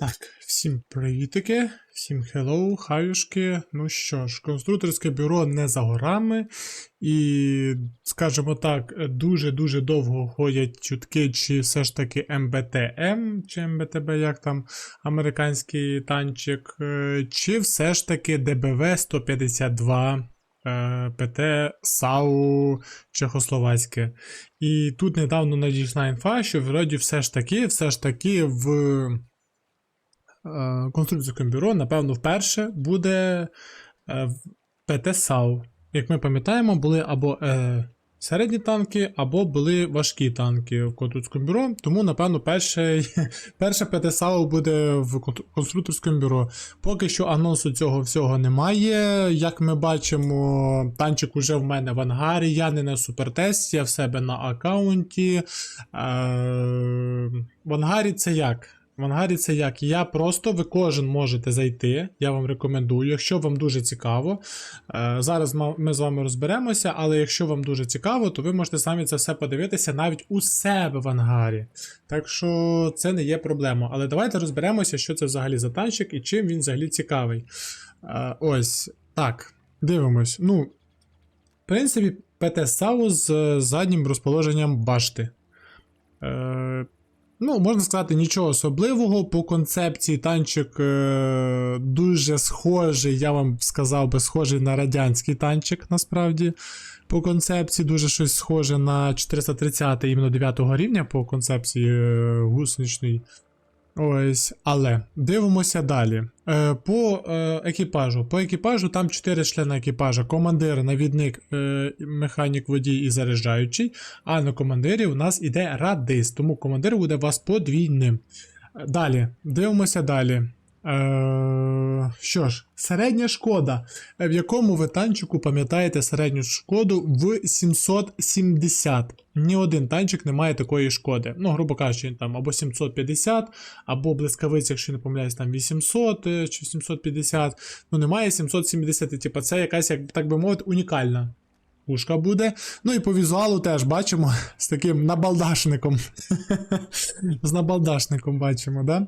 Так, всім привітики, всім хеллоу, хаюшки. Ну що ж, конструкторське бюро не за горами, і, скажімо так, дуже-дуже довго ходять чутки, чи все ж таки МБТМ, чи МБТБ, як там американський танчик, е, чи все ж таки ДБВ 152. е, ПТ САУ Чехословацьке. І тут недавно надійшла інфа, що вроді все ж таки, все ж таки в конструкторському бюро, напевно, вперше буде е, ПТ САУ. Як ми пам'ятаємо, були або е, середні танки, або були важкі танки в конструкторському бюро. Тому, напевно, перше, перше ПТ буде в конструкторському бюро. Поки що анонсу цього всього немає. Як ми бачимо, танчик уже в мене в ангарі, я не на супертесті, я в себе на аккаунті. Е, в ангарі це як? В ангарі це як? Я просто ви кожен можете зайти. Я вам рекомендую, якщо вам дуже цікаво. Е, зараз ми з вами розберемося, але якщо вам дуже цікаво, то ви можете самі це все подивитися навіть у себе в ангарі. Так що це не є проблема. Але давайте розберемося, що це взагалі за танчик і чим він взагалі цікавий. Е, ось так, дивимось. Ну, в принципі, ПТ САУ з е, заднім розположенням башти. Ну, можна сказати, нічого особливого. По концепції танчик е, дуже схожий, я вам сказав би, схожий на радянський танчик, насправді. По концепції дуже щось схоже на 430 іменно 9 рівня по концепції е, гусеничної. Ось, але дивимося далі. Е, по е, екіпажу. По екіпажу там 4 члени екіпажа: командир, навідник, е, механік, водій і заряджаючий. А на командирі у нас іде радист, тому командир буде вас подвійним. Далі, дивимося далі. Е, що ж, середня шкода. Е, В якому ви танчику пам'ятаєте середню шкоду в 770? Ні один танчик не має такої шкоди. Ну, грубо кажучи, там або 750, або блискавиця, якщо не помиляюсь, там 800 е, чи 750. Ну, немає 770. Типа, це якась, як так би мовити, унікальна пушка буде. Ну і по візуалу теж бачимо з таким набалдашником. з набалдашником бачимо, да?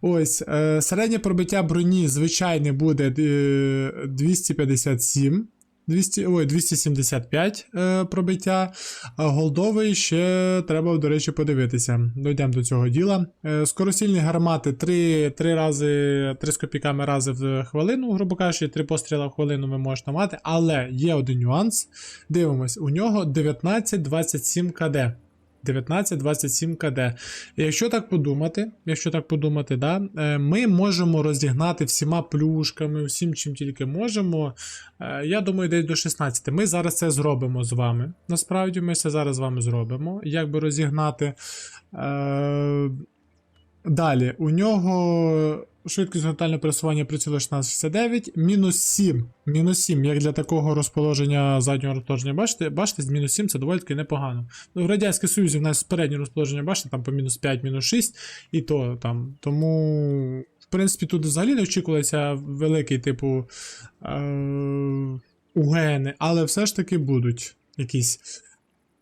Ось, е, середнє пробиття броні звичайне буде е, 257. 200, ой, 275 е, пробиття, а голдовий ще треба, до речі, подивитися. Дойдемо до цього діла. Е, скоросільні гармати 3, 3 рази, 3 з копійками рази в хвилину, грубо кажучи, 3 постріла в хвилину ви можете мати, але є один нюанс. Дивимось, у нього 19-27 КД. 19-27 КД. Якщо так подумати, якщо так подумати, да, е, ми можемо розігнати всіма плюшками, всім чим тільки можемо. Е, Я думаю, десь до 16. Ми зараз це зробимо з вами. Насправді, ми це зараз з вами зробимо. Як би розігнати. Далі, у нього швидкість горизонтального пересування приціла 1669, мінус 7. Мінус 7, як для такого розположення заднього розположення бачите, бачите, мінус 7 це доволі таки непогано. Ну, в Радянському Союзі в нас переднє розположення бачите, там по мінус 5, мінус 6, і то там. Тому, в принципі, тут взагалі не очікувалося великий, типу, е- УГН, але все ж таки будуть якісь.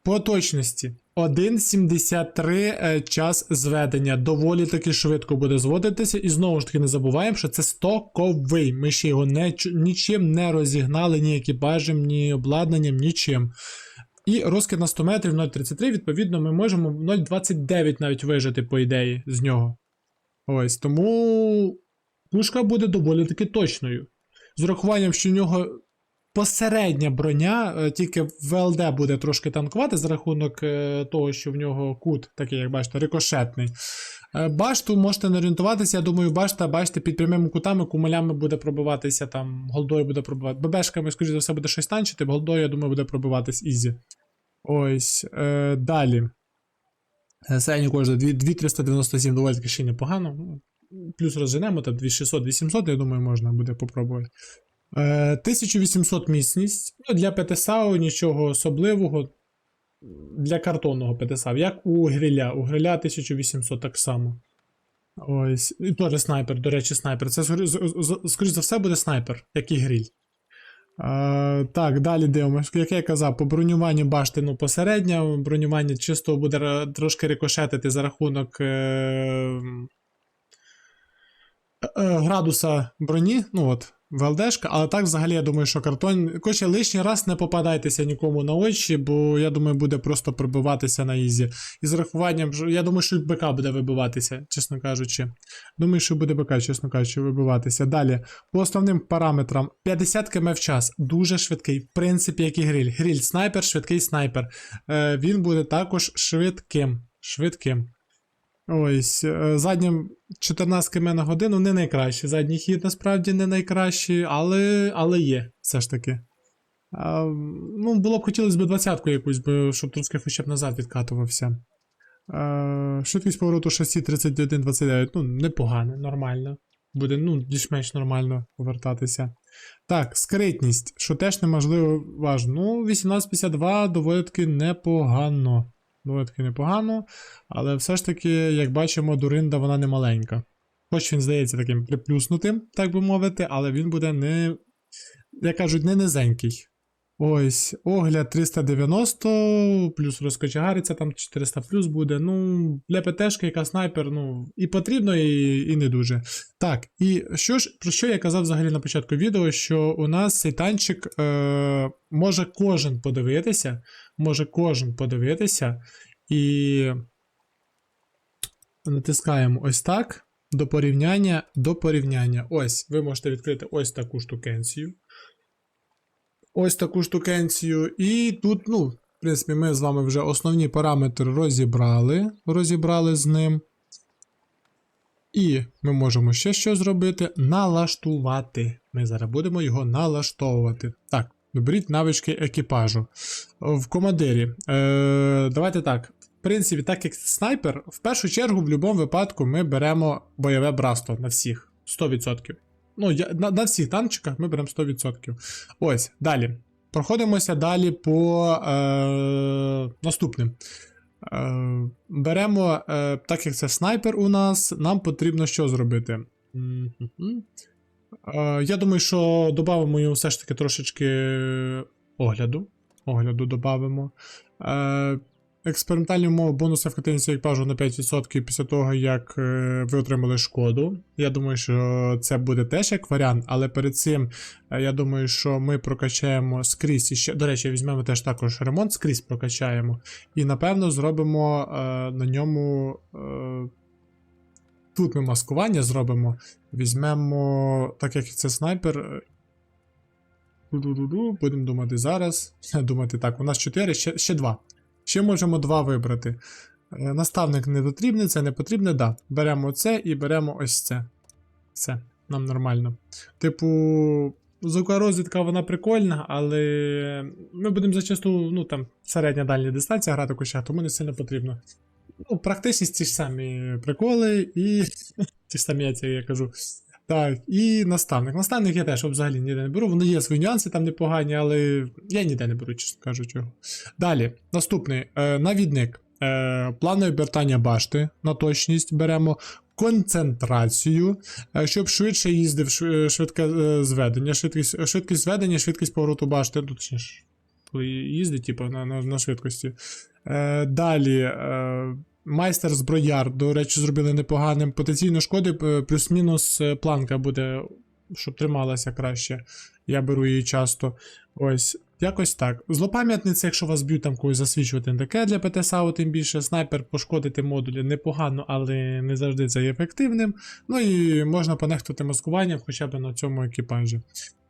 По точності 1,73 е, час зведення. Доволі таки швидко буде зводитися. І знову ж таки не забуваємо, що це стоковий. Ми ще його не, нічим не розігнали, ні екіпажем, ні обладнанням, нічим. І розкид на 100 метрів 0,33, відповідно, ми можемо 0,29 навіть вижити, по ідеї, з нього. Ось, тому пушка буде доволі таки точною. З урахуванням, що в нього посередня броня, е, тільки в ЛД буде трошки танкувати за рахунок е, того, що в нього кут, такий, як бачите, рикошетний. Е, Башту можете не орієнтуватися, я думаю, башта, бачите, під прямими кутами, кумалями буде пробиватися, там, голдою буде пробивати. ББшками, скоріш за все, буде щось танчити, голдою, я думаю, буде пробиватись ізі. Ось. Е, далі. Середній кожен 2397 доволі таки ще непогано. Плюс розженемо, там 2600-2700, я думаю, можна буде попробувати. Е, 1800 міцність. Ну, для ПТСАУ нічого особливого. Для картонного ПТСАУ, як у гриля. У гриля 1800 так само. Ось. І теж снайпер, до речі, снайпер. Це, скоріш за все, буде снайпер, як і гриль. Е, так, далі дивимося. Як я казав, по бронюванню башти ну, посередньо. Бронювання чисто буде трошки рикошетити за рахунок. Е, градуса броні, ну от, ВЛДшка, але так взагалі я думаю, що картон. Коротше, лишній раз не попадайтеся нікому на очі, бо я думаю, буде просто пробиватися на ізі. І з рахуванням, я думаю, що БК буде вибиватися, чесно кажучи. Думаю, що буде БК, чесно кажучи, вибиватися. Далі, по основним параметрам: 50 км в час, дуже швидкий, в принципі, як і гриль. Гриль снайпер, швидкий снайпер. Е, він буде також швидким. Швидким. Ось, е, заднім 14 км на годину не найкращий. Задній хід насправді не найкращий, але, але є, все ж таки. А, ну, було б хотілося б 20-ку якусь, бо, щоб трошки хоча б назад відкатувався. Швидкість повороту шасі 31-29, ну, непогано, нормально. Буде, ну, більш-менш нормально повертатися. Так, скритність, що теж неможливо важно. Ну, 1852 доволі таки непогано. Доволі таки непогано. Але все ж таки, як бачимо, Дуринда вона не маленька. Хоч він здається таким приплюснутим, так би мовити, але він буде не, як кажуть, не низенький. Ось, огляд 390, плюс розкочегариться, там 400 плюс буде. Ну, для ПТшки, яка снайпер, ну, і потрібно, і, і не дуже. Так, і що ж, про що я казав взагалі на початку відео, що у нас цей танчик е, може кожен подивитися, може кожен подивитися, і натискаємо ось так. До порівняння, до порівняння. Ось, ви можете відкрити ось таку штукенцію. Ось таку штукенцію. І тут, ну, в принципі, ми з вами вже основні параметри розібрали. Розібрали з ним. І ми можемо ще що зробити? Налаштувати. Ми зараз будемо його налаштовувати. Так, доберіть навички екіпажу. В командирі. Е, давайте так. В принципі, так як снайпер, в першу чергу, в будь-якому випадку, ми беремо бойове братство на всіх 100%. Ну, я, на, на всіх танчиках ми беремо 100%. Ось, далі. Проходимося далі по е, наступним. Е, беремо, е, так як це снайпер у нас, нам потрібно що зробити? Е, я думаю, що додамо йому все ж таки трошечки огляду. Огляду додамо. Е, Експериментальні умови бонус ефективності екіпажу на 5% після того, як е, ви отримали шкоду. Я думаю, що це буде теж як варіант, але перед цим е, я думаю, що ми прокачаємо скрізь і ще. До речі, візьмемо теж також ремонт, скрізь прокачаємо. І напевно зробимо е, на ньому. Е, тут ми маскування зробимо. Візьмемо, так як це снайпер. е, Будемо думати зараз. Думати так, у нас 4, ще, ще 2. Ще можемо 2 вибрати. Е, Наставник не потрібний, це не потрібне, да. Беремо це і беремо ось це. Все, нам нормально. Типу, звукорозвідка вона прикольна, але ми будемо зачасту, ну там, середня дальня дистанція грати куща, тому не сильно потрібно. Ну, практичність ті ж самі приколи і ті ж самі, я кажу. Так, і наставник. Наставник я теж взагалі ніде не беру. Воно є свої нюанси там непогані, але я ніде не беру, чесно кажучи. Далі, наступний е, навідник. Е, плани обертання башти на точність беремо. Концентрацію, е, щоб швидше їздив е, швидке е, зведення, швидкість, швидкість зведення, швидкість повороту башти. Ну, точніше, коли їздить, типу, на, на, на швидкості. Е, далі. Е, Майстер зброяр, до речі, зробили непоганим. Потенційно шкоди е, плюс-мінус е, планка буде, щоб трималася краще. Я беру її часто. Ось, якось так. Злопам'ятниця, якщо вас б'ють там когось засвічувати, не таке для ПТСАУ, тим більше. Снайпер пошкодити модулі непогано, але не завжди це є ефективним. Ну і можна понехтувати маскуванням хоча б на цьому екіпажі.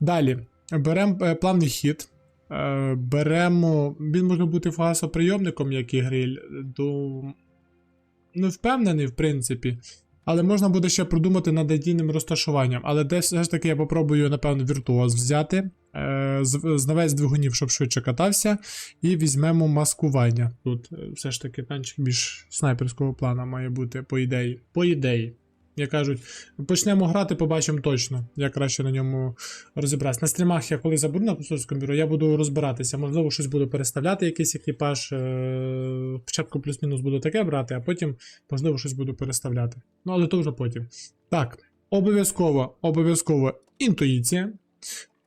Далі, беремо плавний хід. Е, Беремо. Він може бути фугасоприйомником, як і гриль. До... Не впевнений, в принципі. Але можна буде ще продумати над надійним розташуванням. Але десь все ж таки я попробую, напевно, віртуоз взяти. Е, з- знавець двигунів, щоб швидше катався. І візьмемо маскування. Тут е, все ж таки танчик більш снайперського плана має бути, по ідеї. По ідеї. Як кажуть, почнемо грати, побачимо точно, як краще на ньому розібратися. На стрімах я коли забуду на консульському бюро, я буду розбиратися. Можливо, щось буду переставляти, якийсь екіпаж. е, Спочатку плюс-мінус буду таке брати, а потім, можливо, щось буду переставляти. Ну, але то вже потім. Так, обов'язково, обов'язково інтуїція.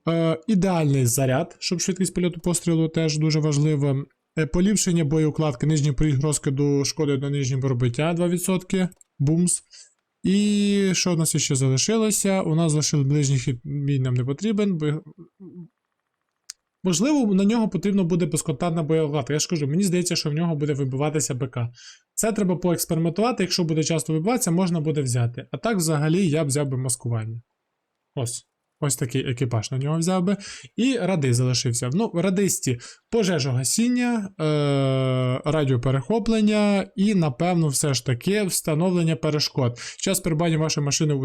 Е, ідеальний заряд, щоб швидкість польоту пострілу теж дуже важливо. Е, поліпшення боєукладки, нижній поріг розкиду шкоди до нижнього пробиття 2%. Бумс. І що у нас ще залишилося? У нас залишили ближній хід бій нам не потрібен. бо- Можливо, на нього потрібно буде безконтактна боєгладка. Я ж кажу, мені здається, що в нього буде вибиватися БК. Це треба поекспериментувати. Якщо буде часто вибиватися, можна буде взяти. А так, взагалі, я б взяв би маскування. Ось. Ось такий екіпаж на нього взяв би. І ради залишився. Ну, радисті пожежогасіння, е- радіоперехоплення і, напевно, все ж таки встановлення перешкод. Час перебування вашої машини у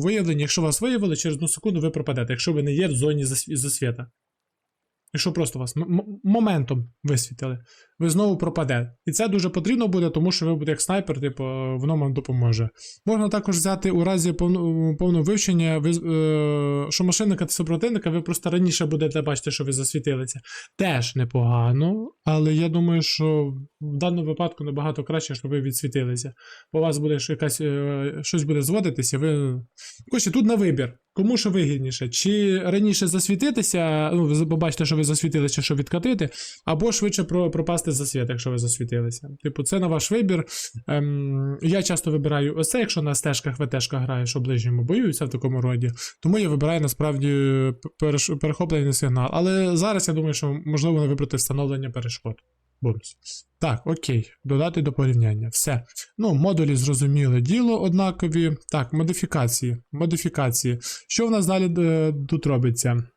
виявленні, е. Якщо вас виявили, через одну секунду ви пропадете, якщо ви не є в зоні засві- засвіта. Якщо просто вас моментом висвітили, ви знову пропадете. І це дуже потрібно буде, тому що ви будете як снайпер, типу, воно вам допоможе. Можна також взяти у разі повно- повного вивчення, ви, е, що машинника та супротивника, ви просто раніше будете бачити, що ви засвітилися. Теж непогано, але я думаю, що в даному випадку набагато краще, щоб ви відсвітилися. Бо у вас буде якась, е, щось буде зводитися, ви. Коротше, тут на вибір. Кому що вигідніше? Чи раніше засвітитися, ну, ви побачите, що ви засвітилися, щоб відкатити, або швидше пропасти за світ, якщо ви засвітилися. Типу, це на ваш вибір. Ем, я часто вибираю ось це, якщо на стежках ВТшка грає, що ближньому бою, і все в такому роді. Тому я вибираю насправді перехоплений сигнал. Але зараз я думаю, що можливо не вибрати встановлення перешкод. Бонус. Так, окей, додати до порівняння. Все. Ну, модулі зрозуміле діло однакові. Так, модифікації. Модифікації. Що в нас далі е, тут робиться?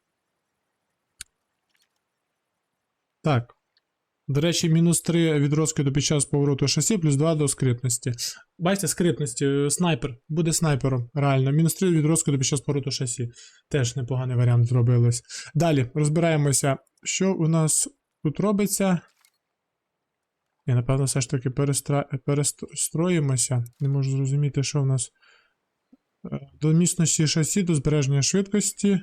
Так. До речі, мінус 3 від розкиду під час повороту шасі, плюс 2 до скритності. Бачите, скритності, е, снайпер, буде снайпером, реально. Мінус 3 від розкиду під час повороту шасі. Теж непоганий варіант зробилось. Далі розбираємося, що у нас тут робиться. Я, напевно, все ж таки перестра... перестроїмося. Не можу зрозуміти, що в нас. Е, До міцності шасі, до збереження швидкості.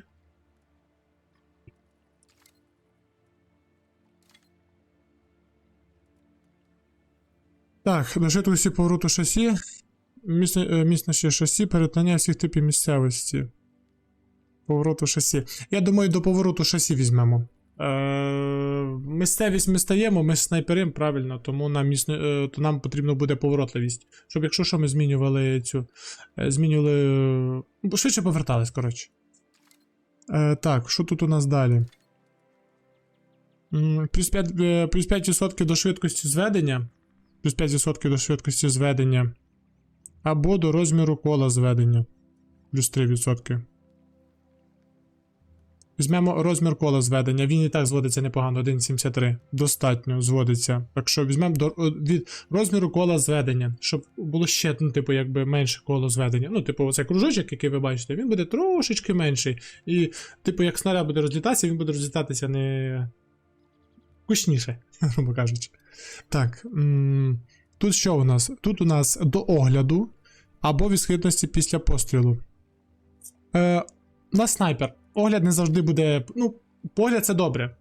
Так, до швидкості повороту шасі. Міцно- е, шасі, перетнання всіх типів місцевості. Повороту шасі. Я думаю, до повороту шасі візьмемо. Е, місцевість ми стаємо, ми снайперим, правильно, тому нам, міцно, е, то нам потрібно буде поворотливість. Щоб якщо що, ми змінювали цю. е, Змінювали. е, Швидше повертались, коротше. Е, так, що тут у нас далі? Плюс 5, е, плюс 5% до швидкості зведення. Плюс 5% до швидкості зведення. Або до розміру кола зведення. Плюс 3%. Візьмемо розмір кола зведення. Він і так зводиться непогано, 1,73. Достатньо зводиться. Так що візьмемо до, від розміру кола зведення, щоб було ще, ну, типу, якби менше коло зведення. Ну, типу, оцей кружочок, який ви бачите, він буде трошечки менший. І, типу, як снаряд буде розлітатися, він буде розлітатися не кучніше, грубо кажучи. Так. Тут що у нас? Тут у нас до огляду або відкритості після пострілу. Е, на снайпер. Огляд не завжди буде. Ну, погляд це добре.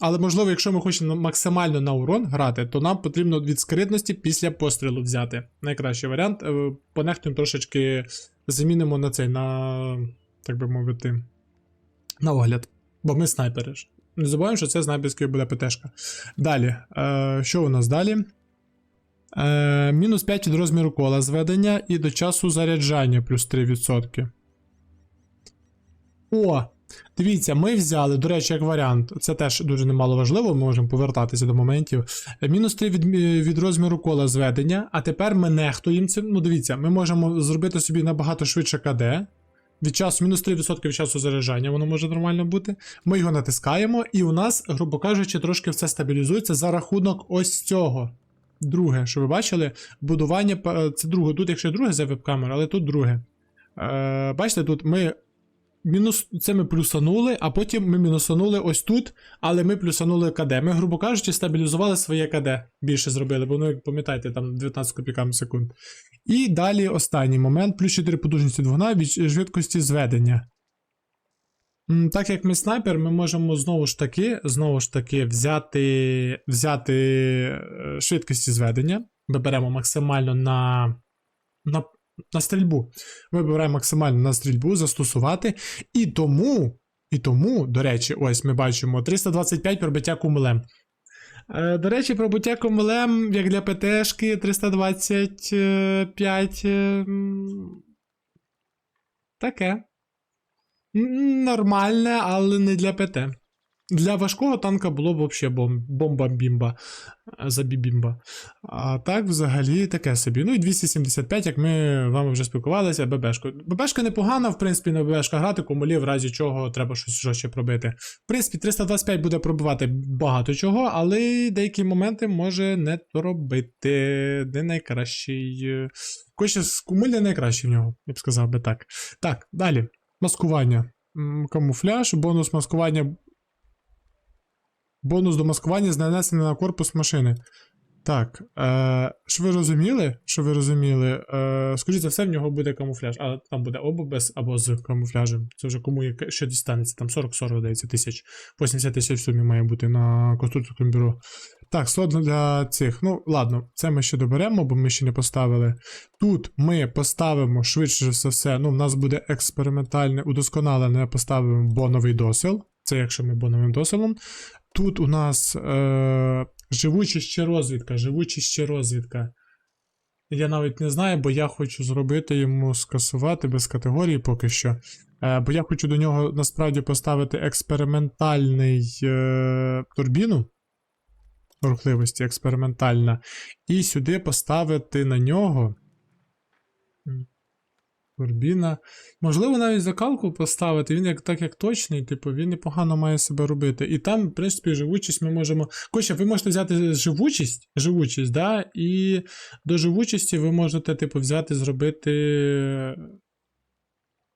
Але можливо, якщо ми хочемо максимально на урон грати, то нам потрібно від скритності після пострілу взяти. Найкращий варіант. Е, Понехтуємо трошечки замінимо на цей, на, так би мовити, на огляд. Бо ми снайпери ж. Не забуваємо, що це снайперська буде ПТшка. Далі. Е, що у нас далі? Е, мінус 5 від розміру кола зведення і до часу заряджання плюс 3%. О! Дивіться, ми взяли, до речі, як варіант, це теж дуже немало важливо, ми можемо повертатися до моментів. Е, Мінус 3 від, е, від розміру кола зведення, а тепер ми нехтуємо цим. Ну, дивіться, ми можемо зробити собі набагато швидше КД. Від часу, мінус 3% від часу заряджання, воно може нормально бути. Ми його натискаємо, і у нас, грубо кажучи, трошки все стабілізується за рахунок ось цього. Друге, що ви бачили, будування. е, Це друге. Тут, якщо друге за веб-камера, але тут друге. Е, бачите, тут ми. Мінус, це ми плюсанули, а потім ми мінусанули ось тут, але ми плюсанули КД. Ми, грубо кажучи, стабілізували своє КД. Більше зробили, бо ну, як пам'ятаєте, там 19 копійками секунд. І далі останній момент: плюс 4 потужності двигуна від швидкості зведення. Так як ми снайпер, ми можемо знову ж таки, знову ж таки, взяти, взяти е, швидкості зведення. Ми беремо максимально на, на, на стрільбу. Вибираємо максимально на стрільбу, застосувати. І тому, і тому, до речі, ось ми бачимо 325 пробиття кумулем. Е, До речі, пробуття комелем, як для ПТшки 325. е, Таке. Нормальне, але не для ПТ. Для важкого танка було б взагалі бом- бомба-бімба. е, Забібімба. А так, взагалі, таке собі. Ну і 275, як ми вами вже спілкувалися, ББшкою. ББшка непогана, в принципі, на ББшка грати, комулі, в разі чого треба щось жорстче пробити. В принципі, 325 буде пробивати багато чого, але деякі моменти може не доробити. Не найкращий. е, Хоче з кумуль не найкращий в нього, я б сказав би так. Так, далі. Маскування. Камуфляж, бонус маскування. Бонус до маскування з нанесення на корпус машини. Так, е, що ви розуміли? Що ви розуміли? Е, скоріше за все, в нього буде камуфляж, а там буде або без, або з камуфляжем. Це вже кому яке- що дістанеться, там 40-40 здається тисяч. 80 тисяч в сумі має бути на конструкторському бюро. Так, складно для цих. Ну, ладно, це ми ще доберемо, бо ми ще не поставили. Тут ми поставимо швидше за все. Ну, в нас буде експериментальне удосконалене, поставимо боновий досил. Це якщо ми боновим досилом. Тут у нас е, живучість ще розвідка, живучість ще розвідка. Я навіть не знаю, бо я хочу зробити йому скасувати без категорії поки що. Е, бо я хочу до нього насправді поставити експериментальний е, турбіну рухливості, експериментальна. І сюди поставити на нього. М, Турбіна. Можливо, навіть закалку поставити. Він як так як точний, типу, він непогано має себе робити. І там, в принципі, живучість ми можемо. Костя, ви можете взяти живучість, живучість, да? І до живучості ви можете, типу, взяти, зробити.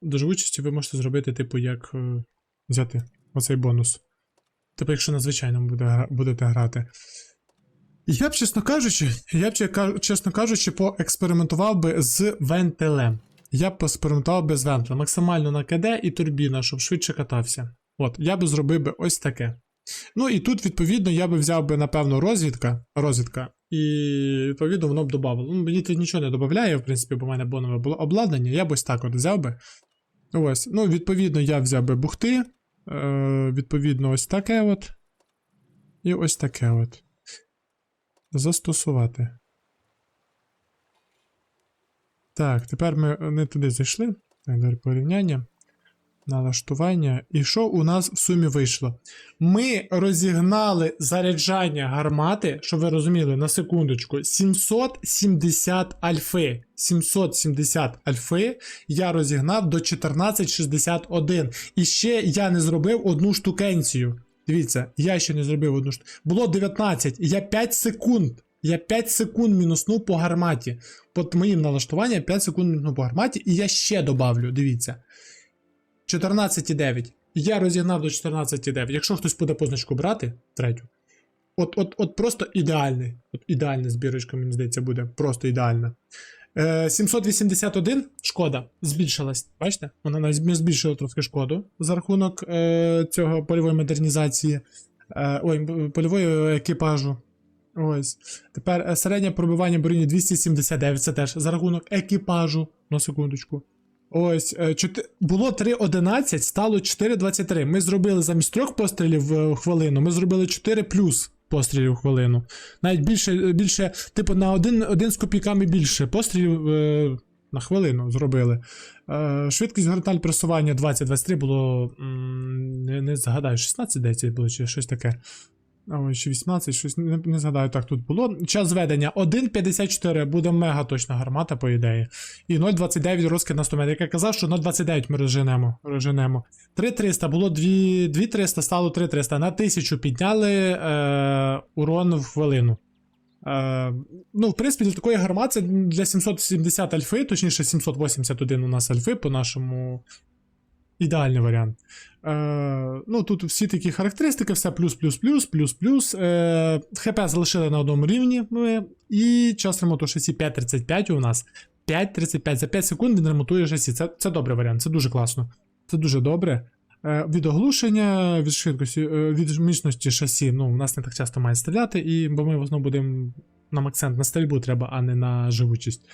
До живучості ви можете зробити, типу, як е, взяти оцей бонус. Типу, якщо на звичайному буде, будете грати. Я б, чесно кажучи, я б, чесно кажучи, поекспериментував би з вентилем. Я б поекспериментував би з вентилем. Максимально на КД і турбіна, щоб швидше катався. От, я би зробив би ось таке. Ну і тут, відповідно, я би взяв би, напевно, розвідка. розвідка і, відповідно, воно б додавало. Ну, мені тут нічого не додає, в принципі, бо в мене бонове було обладнання. Я б ось так от взяв би. Ось. Ну, відповідно, я взяв би бухти. Е, відповідно, ось таке от. І ось таке от. Застосувати. Так, тепер ми не туди зайшли. Так, далі порівняння. Налаштування. І що у нас в сумі вийшло? Ми розігнали заряджання гармати, щоб ви розуміли, на секундочку, 770 альфи. 770 альфи я розігнав до 1461. І ще я не зробив одну штукенцію. Дивіться, я ще не зробив одну штуку. Було 19, і я 5 секунд. Я 5 секунд мінуснув по гарматі. Під моїм налаштуванням 5 секунд мінуснув по гарматі, і я ще добавлю, дивіться. 14,9. Я розігнав до 14,9. Якщо хтось буде позначку брати, третю. От, от, от просто ідеальний. От ідеальна збірочка, мені здається, буде. Просто ідеальна. Е, 781 шкода збільшилась. Бачите? Вона навіть збільшила трошки шкоду за рахунок е, цього польової модернізації. Е, ой, польової екіпажу. Ось. Тепер е, середнє пробивання броні 279. Це теж за рахунок екіпажу. На секундочку. Ось, е, чоти- було 3.11, стало 4.23. Ми зробили замість трьох пострілів в хвилину, ми зробили 4 плюс пострілів в хвилину. Навіть більше, більше типу, на один, один з копійками більше пострілів е, на хвилину зробили. Е, швидкість горизонталь пресування 20-23 було. не, не згадаю, 16 10 було чи щось таке. Чи 18, щось не, не згадаю, так тут було. Час зведення 1.54 буде мега точна гармата, по ідеї. І 0.29 розкид на 100 метрів. Як я казав, що 0.29 ми розженемо. розженемо. 3.300 було 2, 2.300, стало 3.300. На 1000 підняли е, урон в хвилину. Е, ну, в принципі, для такої гармати для 770 альфи, точніше 781 у нас альфи по нашому. Ідеальний варіант. Е, ну, тут всі такі характеристики, все плюс, плюс, плюс, плюс, плюс. Е, ХП залишили на одному рівні. Ми, і час ремонту шасі 5.35 у нас. 5.35. За 5 секунд він ремонтує шасі. Це, це добрий варіант, це дуже класно. Це дуже добре. Е, від оглушення, від швидкості, е, від міцності шасі, ну, у нас не так часто має стріляти, і, бо ми в будемо нам акцент на стрільбу треба, а не на живучість.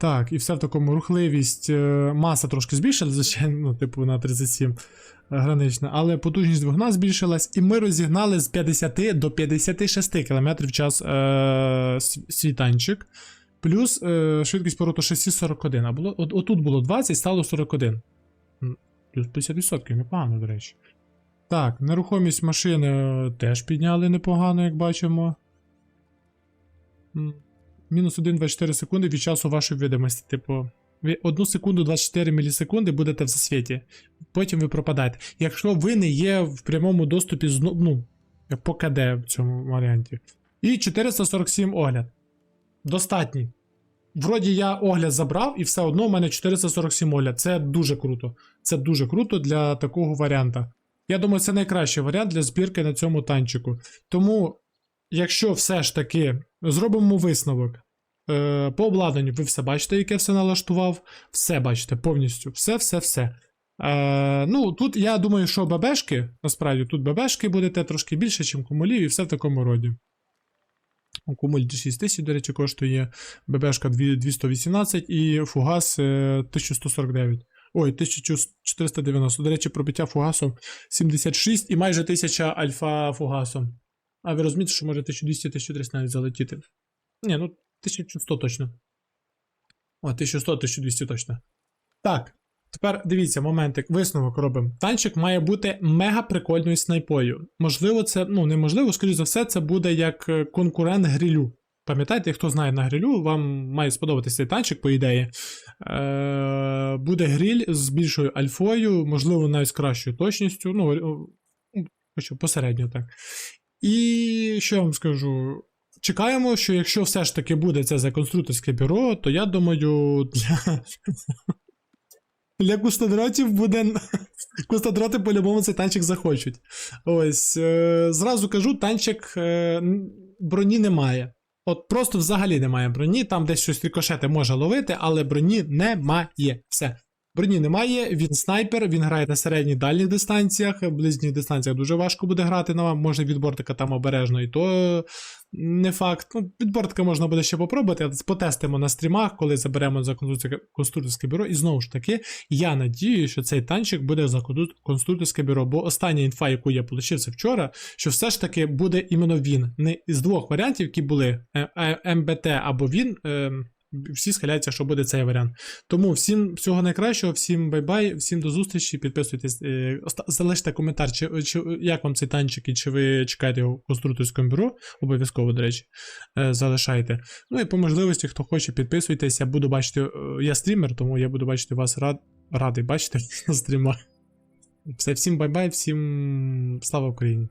Так, і все в такому рухливість, е, маса трошки збільшилась, звичайно, ну, типу на 37 гранична, але потужність двигуна збільшилась, і ми розігнали з 50 до 56 км в час е, с- свій танчик. Плюс е, швидкість повороту шасі 41. А було, от, отут було 20, стало 41. Плюс 50%, непогано, до речі. Так, нерухомість машини е, теж підняли непогано, як бачимо. Мінус 1,24 секунди від часу вашої видимості. Типу, ви 1 секунду 24 мілісекунди будете в засвіті. Потім ви пропадаєте. Якщо ви не є в прямому доступі з, ну, ну, по КД в цьому варіанті. І 447 огляд. Достатній. Вроді я огляд забрав, і все одно у мене 447 огляд. Це дуже круто. Це дуже круто для такого варіанта. Я думаю, це найкращий варіант для збірки на цьому танчику. Тому, якщо все ж таки зробимо висновок. Е, по обладнанню ви все бачите, яке все налаштував. Все бачите, повністю. Все, все, все. Е, ну, тут я думаю, що ББшки, насправді, тут ББшки будете трошки більше, ніж кумулів, і все в такому роді. Кумуль 6 тисяч, до речі, коштує. ББшка 218 і фугас е, 1149. Ой, 1490. До речі, пробиття фугасом 76 і майже 1000 альфа фугасом. А ви розумієте, що може 1200-1300 навіть залетіти. Ні, ну 1100 точно. О, 1100-1200 точно. Так, тепер дивіться, моментик, висновок робимо. Танчик має бути мега прикольною снайпою. Можливо, це, ну неможливо, скоріш за все, це буде як е, конкурент грилю. Пам'ятаєте, хто знає на грилю, вам має сподобатися цей танчик, по ідеї. Е, буде гриль з більшою альфою, можливо, навіть з кращою точністю. Ну, е, ну, хочу посередньо так. І що я вам скажу? Чекаємо, що якщо все ж таки буде це за конструкторське бюро, то я думаю, для, для кустодратів буде. Кустодрати по-любому цей танчик захочуть. Ось. Е, зразу кажу, танчик е, броні немає. От просто взагалі немає броні, там десь щось рикошети може ловити, але броні немає. Все. Броні немає, він снайпер, він грає на середніх дальніх дистанціях, близьких дистанціях дуже важко буде грати на вам, може від бортика там обережно, і то не факт. Ну, від можна буде ще попробувати, потестимо на стрімах, коли заберемо за конструкторське- бюро. І знову ж таки, я надію, що цей танчик буде за конструкторське бюро, бо остання інфа, яку я отримав вчора, що все ж таки буде іменно він. Не із двох варіантів, які були е, е, МБТ або він. е, всі схиляються, що буде цей варіант. Тому всім всього найкращого, всім бай-бай, всім до зустрічі. Підписуйтесь, е, залиште коментар, чи, чи як вам цей танчик і чи ви чекаєте його в конструкторському бюро. Обов'язково, до речі, е, залишайте. Ну і по можливості, хто хоче, підписуйтесь. Я буду бачити, е, я стрімер, тому я буду бачити вас рад, радий бачити на стрімах. Все, всім бай-бай, всім слава Україні!